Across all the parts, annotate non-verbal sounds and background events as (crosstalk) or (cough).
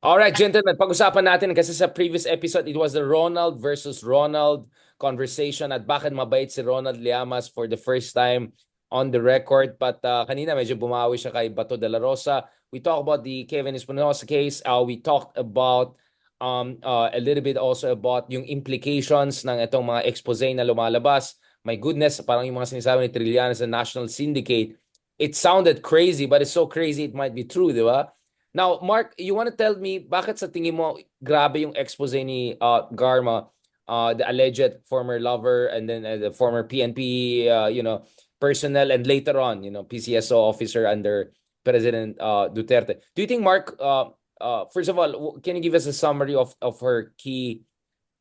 Alright, gentlemen, pag-usapan natin kasi sa previous episode, it was the Ronald versus Ronald conversation at bakit mabait si Ronald Llamas for the first time on the record. But uh, kanina medyo bumawi siya kay Bato de la Rosa. We talked about the Kevin Espinosa case. Uh, we talked about um, uh, a little bit also about yung implications ng itong mga expose na lumalabas. My goodness, parang yung mga sinasabi ni Trillanes sa National Syndicate. It sounded crazy, but it's so crazy it might be true, di ba? Now, Mark, you want to tell me bakit sa tingin mo grabe yung expose ni uh, Garma, uh, the alleged former lover and then uh, the former PNP, uh, you know, personnel and later on, you know, PCSO officer under President uh, Duterte. Do you think Mark uh, uh, first of all, can you give us a summary of of her key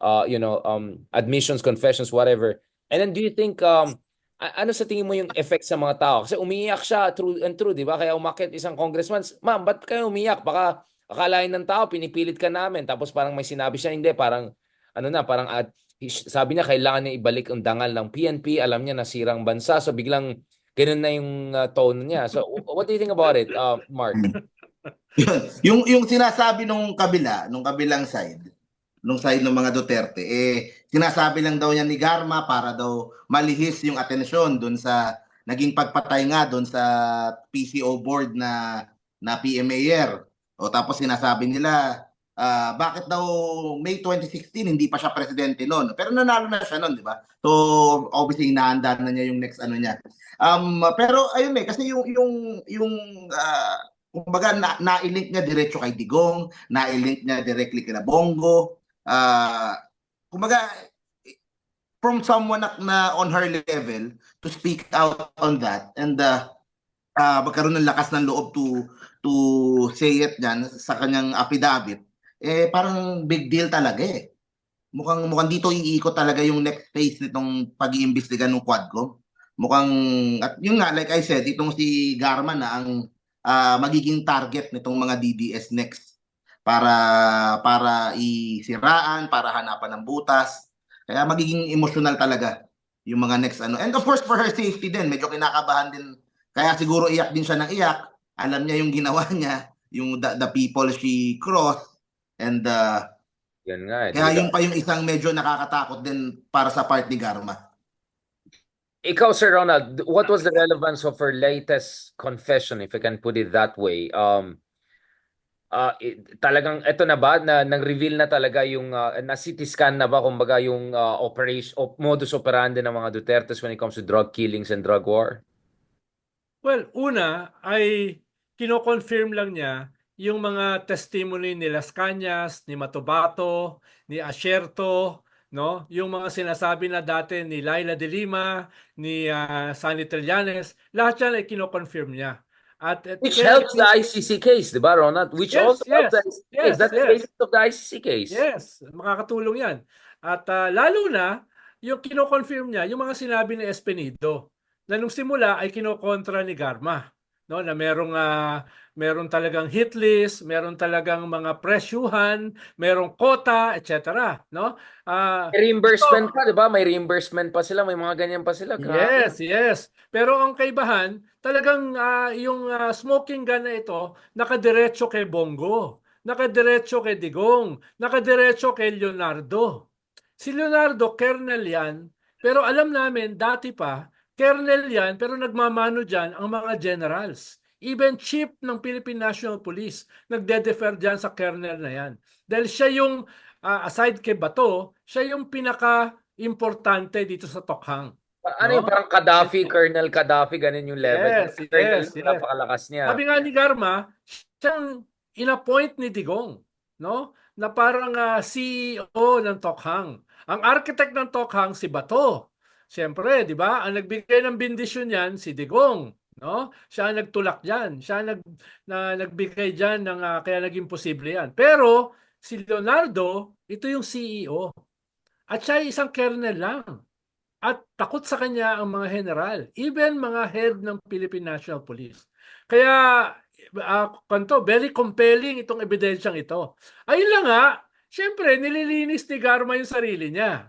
uh, you know, um admissions, confessions, whatever? And then do you think um ano sa tingin mo yung effect sa mga tao? Kasi umiiyak siya, true and true, di ba? Kaya umakit isang congressman, ma'am, ba't kayo umiyak? Baka akalain ng tao, pinipilit ka namin. Tapos parang may sinabi siya, hindi, parang, ano na, parang, at, sabi niya, kailangan niya ibalik ang dangal ng PNP, alam niya nasirang bansa, so biglang, ganun na yung uh, tone niya. So, what do you think about it, uh, Mark? (laughs) yung yung sinasabi nung kabila, nung kabilang side, nung side ng mga Duterte, eh sinasabi lang daw niya ni Garma para daw malihis yung atensyon doon sa naging pagpatay nga doon sa PCO board na na PMAyer. O tapos sinasabi nila uh, bakit daw May 2016 hindi pa siya presidente noon. Pero nanalo na siya noon, di ba? So obviously inaanda na niya yung next ano niya. Um pero ayun eh kasi yung yung yung uh, kumbaga na, na-link niya diretso kay Digong, na-link niya directly kay Bongo. Uh, kumbaga from someone na, na on her level to speak out on that and uh, uh, magkaroon ng lakas ng loob to to say it diyan sa kanyang affidavit eh parang big deal talaga eh. Mukhang mukhang dito iikot talaga yung next phase nitong pag-iimbestiga ng Quadcom mukhang at yun nga like I said itong si Garma na ang uh, magiging target nitong mga DDS next para para isiraan para hanapan ng butas kaya magiging emotional talaga yung mga next ano. And of course for her safety din, medyo kinakabahan din. Kaya siguro iyak din siya ng iyak. Alam niya yung ginawa (laughs) niya, yung the, the people she crossed and uh, yan nga. Eh. Kaya yung pa yung isang medyo nakakatakot din para sa part ni Garma. Ikaw, Sir Ronald, what was the relevance of her latest confession, if I can put it that way? Um, uh, talagang ito na ba na nang-reveal na talaga yung uh, na CT scan na ba kumbaga yung uh, operation op, modus operandi ng mga Dutertes when it comes to drug killings and drug war? Well, una ay kino-confirm lang niya yung mga testimony ni Las Cañas, ni Matobato, ni Asierto, no? Yung mga sinasabi na dati ni Laila de Lima, ni uh, Sunny Trillanes, lahat yan ay kino-confirm niya. At, at Which helps the ICC case, di ba, Ronald? Which yes, also yes, helps the ICC yes, case. That's yes. the basis of the ICC case. Yes, makakatulong yan. At uh, lalo na, yung kino-confirm niya, yung mga sinabi ni Espenido, na nung simula ay kinokontra ni Garma no na merong uh, meron talagang hit list, meron talagang mga presyuhan, merong quota, etc. No? Uh, may reimbursement so, pa, 'di ba? May reimbursement pa sila, may mga ganyan pa sila. Grabe. Yes, yes. Pero ang kaibahan, talagang uh, yung uh, smoking gun na ito nakadiretso kay Bongo, nakadiretso kay Digong, nakadiretso kay Leonardo. Si Leonardo, kernel yan, pero alam namin dati pa Kernel yan, pero nagmamano dyan ang mga generals. Even chief ng Philippine National Police, nagde-defer dyan sa kernel na yan. Dahil siya yung, uh, aside kay Bato, siya yung pinaka-importante dito sa Tokhang. Ano no? yung parang Gaddafi, Colonel Gaddafi, ganun yung level. Yes, yes, yes. Napakalakas niya. Sabi nga ni Garma, siyang inappoint ni Digong, no? Na parang uh, ah, CEO ng Tokhang. Ang architect ng Tokhang si Bato. Siyempre, 'di ba? Ang nagbigay ng bendisyon niyan si Digong, no? Siya ang nagtulak diyan. Siya nag na nagbigay diyan ng uh, kaya naging posible 'yan. Pero si Leonardo, ito yung CEO. At siya ay isang colonel lang. At takot sa kanya ang mga general, even mga head ng Philippine National Police. Kaya uh, kanto, very compelling itong ebidensyang ito. Ayun lang nga, Siyempre, nililinis ni Garma yung sarili niya.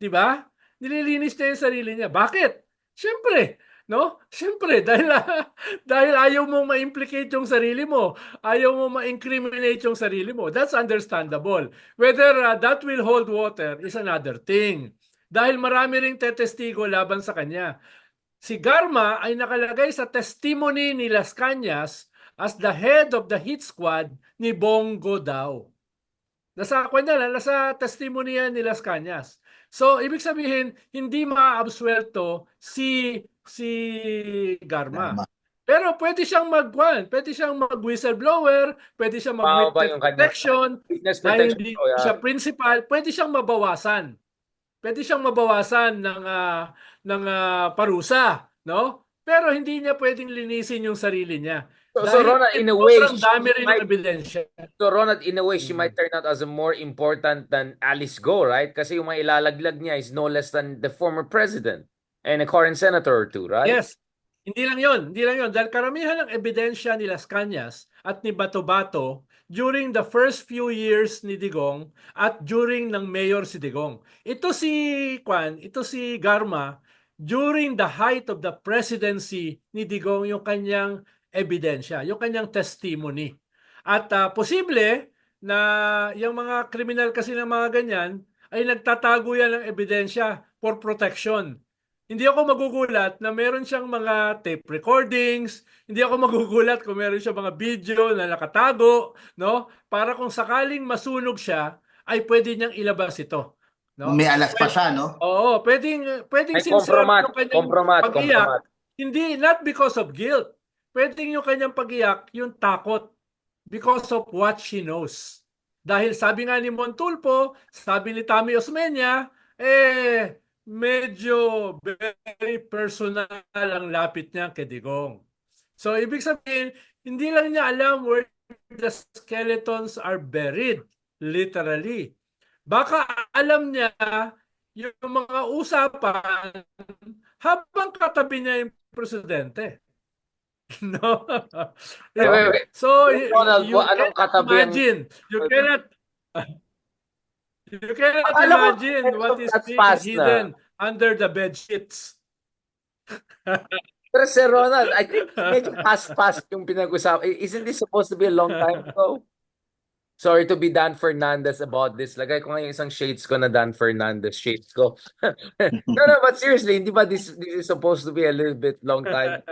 'Di ba? Nililinis niya yung sarili niya. Bakit? Siyempre, No? Siyempre, (laughs) dahil, dahil ayaw mo ma-implicate yung sarili mo, ayaw mo ma-incriminate yung sarili mo. That's understandable. Whether uh, that will hold water is another thing. Dahil marami ring tetestigo laban sa kanya. Si Garma ay nakalagay sa testimony ni Las Cañas as the head of the hit squad ni Bongo daw. Nasa na, nasa testimony yan ni Las Cañas. So, ibig sabihin, hindi maaabsuelto si si Garma. Pero pwede siyang mag pwede siyang mag-whistleblower, pwede siyang yung kanya- protection, Witness protection. hindi oh, yeah. siya principal, pwede siyang mabawasan. Pwede siyang mabawasan ng ah, ng ah, parusa, no? Pero hindi niya pwedeng linisin yung sarili niya. So, so Ronald, in a way, dami she rin might- ebidensya. So Ronald, in a way, she might turn out as a more important than Alice Go, right? Kasi yung mga ilalaglag niya is no less than the former president and a current senator or two, right? Yes. Hindi lang yon, hindi lang yon. Dahil karamihan ng ebidensya ni Las Cañas at ni Bato-Bato during the first few years ni Digong at during ng mayor si Digong. Ito si Kwan, ito si Garma during the height of the presidency ni Digong yung kanyang ebidensya, yung kanyang testimony. At ah, posible na yung mga kriminal kasi ng mga ganyan ay nagtatago yan ng ebidensya for protection. Hindi ako magugulat na meron siyang mga tape recordings, hindi ako magugulat kung meron siyang mga video na nakatago, no? Para kung sakaling masunog siya, ay pwede niyang ilabas ito. No? May alas pa siya, no? Oo, pwedeng pwedeng compromat, yung kanyang pag-iyak. Hindi not because of guilt. Pwedeng yung kanyang pag-iyak, yung takot because of what she knows. Dahil sabi nga ni Montulpo, sabi ni Tami Osmeña, eh medyo very personal ang lapit niya kay Digong. So ibig sabihin, hindi lang niya alam where the skeletons are buried, literally. Baka alam niya yung mga usapan habang katabi niya yung presidente. (laughs) no? Wait, wait, wait. So, Ronald, you wa- anong katabi ang- imagine. You cannot (laughs) you cannot Alam mo, imagine medyo what is being fast na. hidden under the bed sheets. Pero Sir Ronald, I think (laughs) medyo past-past yung pinag-usapan. Isn't this supposed to be a long time ago? Sorry to be Dan Fernandez about this. Lagay ko nga yung isang shades ko na Dan Fernandez shades ko. (laughs) no, no, but seriously, hindi ba this, this is supposed to be a little bit long time?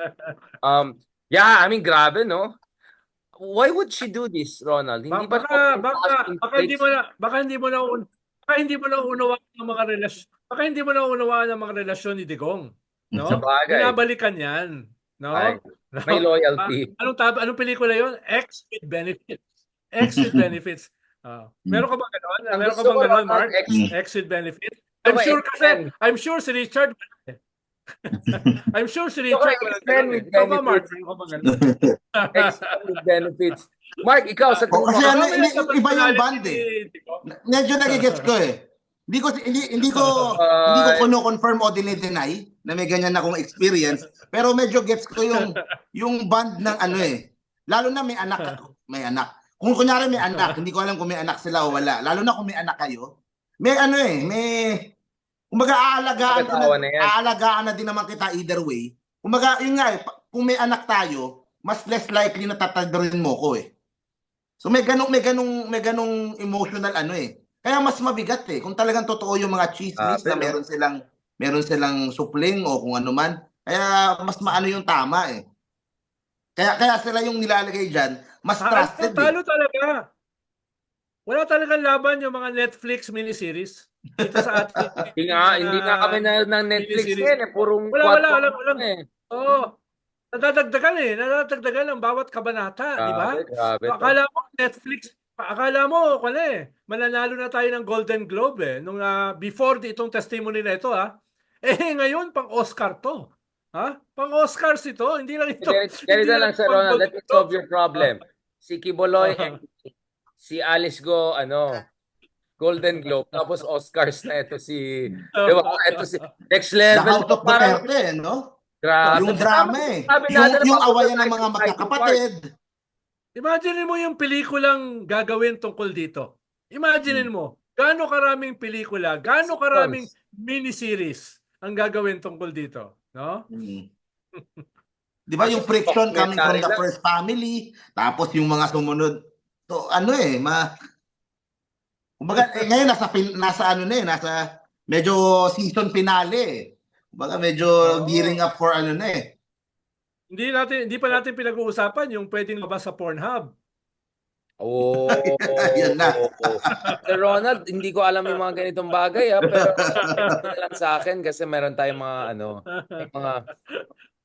Um, yeah, I mean, grabe, no? Why would she do this, Ronald? Hindi ba baka baka baka hindi mo na baka hindi mo na un- baka hindi mo na unawaan ng mga relasyon baka hindi mo na unawaan ng mga relasyon ni Digong no Sa bagay. binabalikan yan no Ay, No? may (laughs) loyalty. Ah, anong tab anong pelikula yon Ex with benefits Ex with (laughs) benefits Ah, meron ka ba gano'n Ang meron ka bang ko, gano'n Ronald, Mark ex- Ex with benefits I'm Ano sure kasi X-Men? I'm sure si Richard (laughs) I'm sure si Richard ganun eh. with Ikaw ba Mark benefits? meron ka ba gano'n (laughs) Extended benefits. Mark, ikaw sa O, kasi tingin mo, ano, yan sa iba yung band eh. Medyo nagigets ko eh. Hindi ko hindi hindi ko hindi ko kuno-confirm o dinideny na may ganyan akong experience, pero medyo gets ko yung yung band ng ano eh. Lalo na may anak may anak. Kung kunyari may anak, hindi ko alam kung may anak sila o wala. Lalo na kung may anak kayo. May ano eh, may kumbaga aalagaan na, na yan. aalagaan na din naman kita either way. Kumbaga, yun nga eh, kung may anak tayo, mas less likely na tatagdarin mo ko eh. So may ganong may ganong may ganong emotional ano eh. Kaya mas mabigat eh kung talagang totoo yung mga chismis Ah, na meron silang meron silang supling o kung ano man. Kaya mas maano yung tama eh. Kaya kaya sila yung nilalagay diyan, mas Talo, trusted. Eh. talo talaga. Wala talagang laban yung mga Netflix miniseries. Dito sa atin. (laughs) Hindi nga, hindi nga kami na ng Netflix eh. Purong Wala, wala, wala, wala. eh. Oo. Nadadagdagan eh. Nadadagdagan ang bawat kabanata, di ba? To. Akala mo Netflix, akala mo, kung eh, mananalo na tayo ng Golden Globe eh. Nung ah, before di itong testimony na ito ha. (laughs) Eh ngayon, pang Oscar to. Ha? Pang Oscars ito. Hindi lang ito. Ganito lang sa Ronald, let me solve your problem. Si Kiboloy Ah. and si Alice Go, ano, Golden Globe, tapos Oscars na ito si, di ba? Ito si, next The level. House of parang, Duterte, no? grabe. Yung drama eh. Sabi Yung, yung awayan ng mga magkakapatid. Imagine mo yung pelikulang gagawin tungkol dito. Imagine mo, gaano karaming pelikula, gaano karaming miniseries ang gagawin tungkol dito, no? Mm. (laughs) Di ba yung friction coming from the first family, tapos yung mga sumunod. So ano eh, ma Kumbaga, eh, ngayon nasa nasa ano na eh, nasa medyo season finale eh. Kumbaga medyo gearing up for ano na eh. Hindi natin hindi pa natin pinag-uusapan yung pwedeng labas sa Pornhub. Oh, Yun na. Sir Ronald, hindi ko alam yung mga ganitong bagay ah, pero (laughs) lang sa akin kasi meron tayong mga ano, mga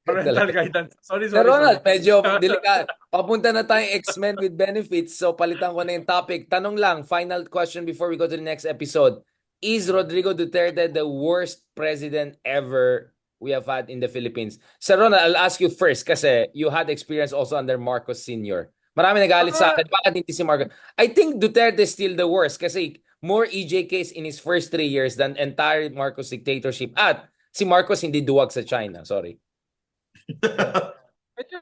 Parental guidance. Sorry, Sir sorry. Ronald, sorry. medyo delikado. Papunta na tayong X-Men with benefits, so palitan ko na yung topic. Tanong lang, final question before we go to the next episode. Is Rodrigo Duterte the worst president ever we have had in the Philippines? Sir Ronald, I'll ask you first kasi you had experience also under Marcos Sr. Marami nagalit sa akin. Bakit hindi si Marcos? I think Duterte is still the worst kasi more EJKs in his first three years than entire Marcos dictatorship. At si Marcos hindi duwag sa China. Sorry. (laughs) medyo,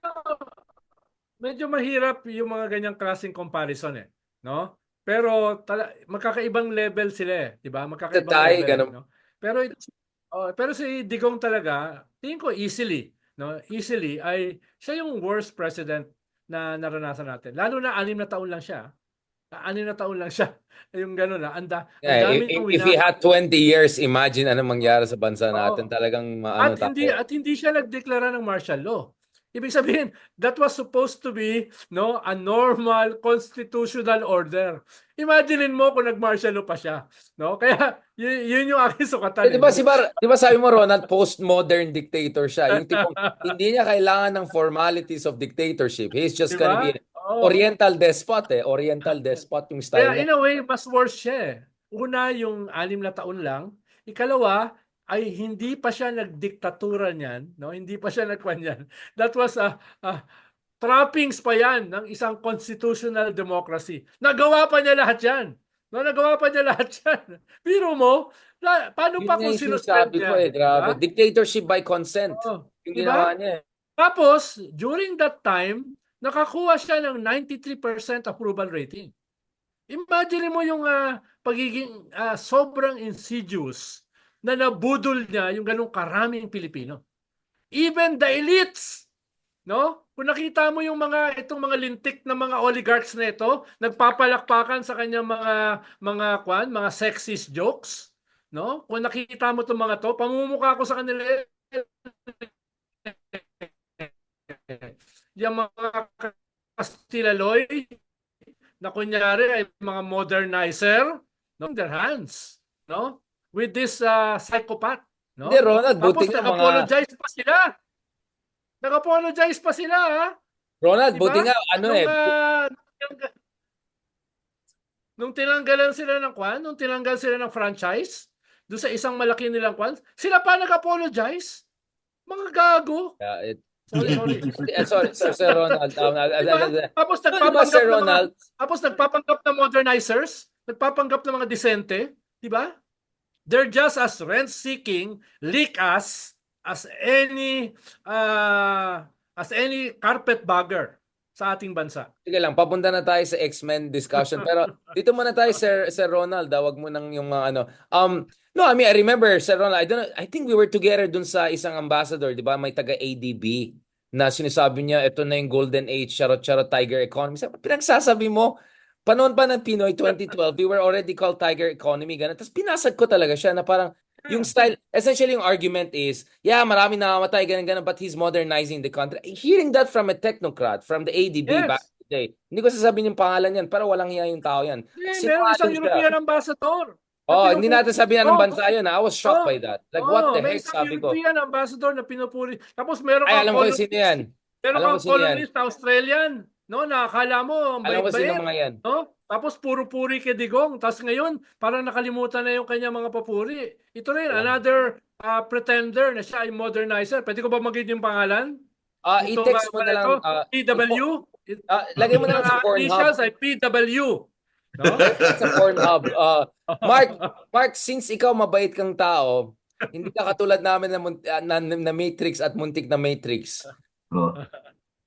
medyo mahirap yung mga ganyang klaseng comparison eh, no? Pero tala, magkakaibang level sila eh, 'di ba? Magkakaibang Tatay, level, ganun. no? Pero oh, pero si Digong talaga, tingin ko easily, no? Easily ay siya yung worst president na naranasan natin. Lalo na anim na taon lang siya. Ah, Anim na taon lang siya. (laughs) Yung gano'n na, anda, Yeah, if, niyang if he had 20 years, imagine ano mangyari sa bansa natin. Talagang maano At hindi tayo. at hindi siya nagdeklara ng martial law. Ibig sabihin, that was supposed to be no a normal constitutional order. Imaginein mo kung nag-martial law pa siya, no? (laughs) Kaya yun, yun yung aking sukatan. Eh, di ba si Bar, di ba sabi mo Ronald, postmodern dictator siya. Yung tipong (laughs) hindi niya kailangan ng formalities of dictatorship. He's just Di gonna be Oo. Oriental despot eh. Oriental despot yung Kaya style in niya. a way, mas worse siya eh. Una, yung anim na taon lang. Ikalawa, ay hindi pa siya nagdiktatura niyan, no? Hindi pa siya nagkwan yan. That was a, a trappings pa yan ng isang constitutional democracy. Nagawa pa niya lahat yan. No, nagawa pa niya (laughs) lahat yan. Biro mo, la, paano pa kung sinuspend niya? ko eh. Grabe. Diba? Dictatorship by consent. Oo. Yung Diba? niya eh. Tapos, during that time, nakakuha siya ng 93% approval rating. Imagine mo yung ah, pagiging ah, sobrang insidious na nabudol niya yung ganong karaming Pilipino. Even the elites, no? Kung nakita mo yung mga itong mga lintik na mga oligarchs na ito, nagpapalakpakan sa kanyang mga mga kwan, mga sexist jokes, no? Kung nakita mo itong mga to, pamumukha ko sa kanila yung mga Castilla-Loy na kunyari ay mga modernizer no their hands no with this uh, psychopath no Hindi, Ronald, tapos buti nga mga... nag-apologize pa sila nag-apologize pa sila ha Ronald, Diba? buti nga, ano nung, eh. ah, nung- nung tinanggalan sila ng kwan nung tinanggal sila ng franchise doon sa isang malaki nilang kwan sila pa nag-apologize mga gago Yeah, it- sorry sorry (laughs) sorry, sorry, Sir Ronald. Um, uh, uh, Diba? uh, uh, Tapos nagpapanggap Sir ng mga, Ronald? tapos nagpapanggap ng modernizers, nagpapanggap ng mga disente, di ba? They're just as rent-seeking, leak us as any uh, as any carpetbagger sa ating bansa. Sige lang, papunta na tayo sa X-Men discussion. Pero (laughs) dito muna tayo, Sir, Sir Ronald. Dawag mo nang yung mga ano. Um, no, I mean, I remember, Sir Ronald, I don't know, I think we were together dun sa isang ambassador, di ba? May taga-ADB na sinasabi niya, ito na yung golden age, charot-charot tiger economy. Sabi, pinagsasabi mo, Panoon pa ng Pinoy 2012, we were already called tiger economy, ganun. Tapos pinasad ko talaga siya na parang, yung style, essentially yung argument is, yeah, marami namamatay, ganun, ganun, but he's modernizing the country. Hearing that from a technocrat, from the ADB Yes. back in the day, hindi ko sasabihin yung pangalan yan, para walang hiya yung tao yan. Eh, Sinungaling meron isang. European ambassador. Oh, Na hindi natin sabihin anong Oh, bansa yun. ah. I was shocked oh, by that. Like, what Oo, the may heck, sabi ko. European ambassador na pinupuri. Tapos meron Ay, alam ko sino yan. Meron kang na Australian, no, na akala mo ang Alam ko sino bait-bait. mga yan. No? Tapos puro puri kay Digong. Tapos ngayon, parang nakalimutan na yung kanya mga papuri. Ito rin, Yeah. another uh, pretender na siya ay modernizer. Pwede ko ba mag yung pangalan? Ah, Ito i-text mo na lang. ito, ah, PW. ah, lagay mo na lang sa Ang Pornhub. initials ay PW. No? (laughs) sa Pornhub. Ah, Mark, Mark, since ikaw mabait kang tao, hindi ka katulad namin na, mun- ah, na, na Matrix at muntik na Matrix. Oh.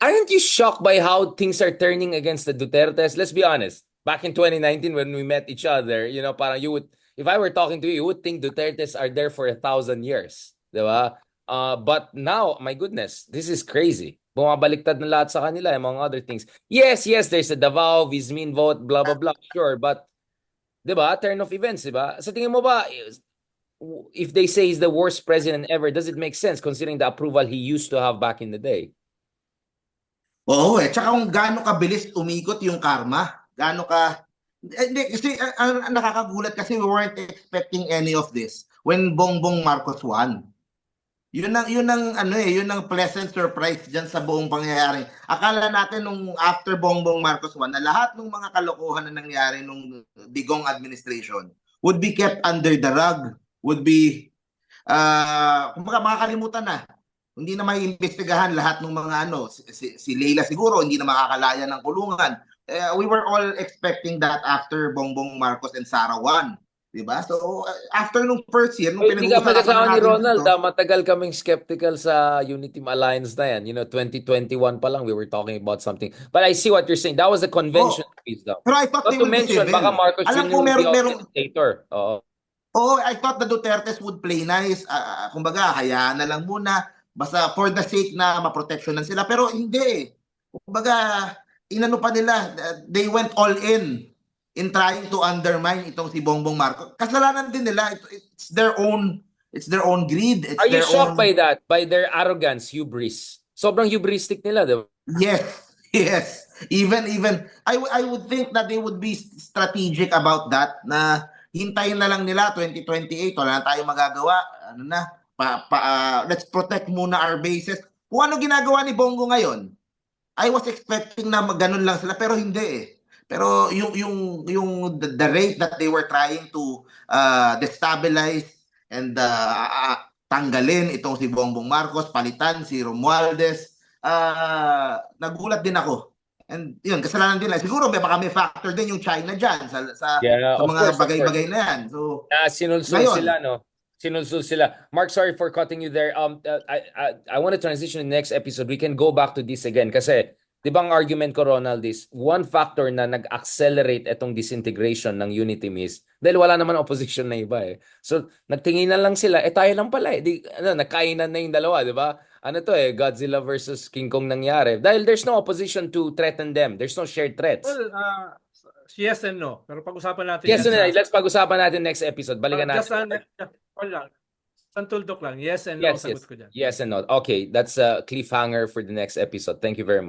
Aren't you shocked by how things are turning against the Dutertes? Let's be honest. Back in 2019 when we met each other, you know, parang you would, if I were talking to you, you would think Dutertes are there for a thousand years. Di ba? Uh, but now, my goodness, this is crazy. Bumabaliktad na lahat sa kanila, among other things. Yes, yes, there's a Davao, Vismin vote, blah, blah, blah, sure, but, di ba, turn of events, di ba? Sa tingin mo ba, if they say he's the worst president ever, does it make sense considering the approval he used to have back in the day? Oo eh. Tsaka kung gaano kabilis umikot yung karma. Gaano ka... Eh, Hindi, kasi ang nakakagulat kasi we weren't expecting any of this when Bongbong Marcos won. Yun ang yun ang ano eh, yun ang pleasant surprise diyan sa buong pangyayari. Akala natin nung after Bongbong Marcos won na lahat ng mga kalokohan na nangyari nung Digong administration would be kept under the rug, would be uh, kumbaga makakalimutan na hindi na maiimbestigahan lahat ng mga ano si, si, Leila siguro hindi na makakalaya ng kulungan Eh, we were all expecting that after Bongbong Marcos and Sara won di ba so uh, after nung first year nung hindi ka ni Ronald. dito, ah, matagal kaming skeptical sa Unity Alliance na yan. You know, 2021 pa lang, we were talking about something. But I see what you're saying. That was the convention piece daw. pero I thought Not they to mention, baka Marcos alam ko meron meron a dictator. Oo. Oh, I thought the Dutertes would play nice. Ah, kumbaga, hayaan na lang muna. Basta for the sake na maproteksyonan sila. Pero hindi eh. Kumbaga, inano pa nila, uh, they went all in in trying to undermine itong si Bongbong Marcos. Kasalanan din nila. It- It's their own it's their own greed. It's Are you their shocked own... by that? By their arrogance, hubris? Sobrang hubristic nila, di ba? Yes, (laughs) yes. Even even I I would think that they would be strategic about that na hintayin na lang nila 2028 wala na tayong magagawa ano na pa, pa ah, let's protect muna our bases. Kung ano ginagawa ni Bongo ngayon, I was expecting na ganun lang sila pero hindi eh. Pero yung yung yung the, the rate that they were trying to uh, destabilize and uh, tanggalin itong si Bongbong Marcos, palitan si Romualdez, ah nagulat din ako. And yun, kasalanan din lang. Siguro may baka may factor din yung China dyan sa, sa, Yeah, sa mga bagay-bagay na yan. So, Na sinulsul Ngayon. sila, no? Sinulsul sila. Mark, sorry for cutting you there. Um, uh, I, I, I want to transition to the next episode. We can go back to this again kasi Di ba ang argument ko, Ronald, is one factor na nag-accelerate itong disintegration ng Unity Miss dahil wala naman opposition na iba eh. So, nagtinginan lang sila, eh tayo lang pala eh. Di, ano, nagkainan na yung dalawa, di ba? Ano to eh, Godzilla versus King Kong nangyari. Dahil there's no opposition to threaten them. There's no shared threats. Well, uh, yes and no. Pero pag-usapan natin Yes, so, sa- let's pag-usapan natin next episode. Balikan Uh, just natin. An- wala. Santuldok lang. Yes and no Yes, sagot yes. ko dyan. Yes and no. Okay, that's a cliffhanger for the next episode. Thank you very much.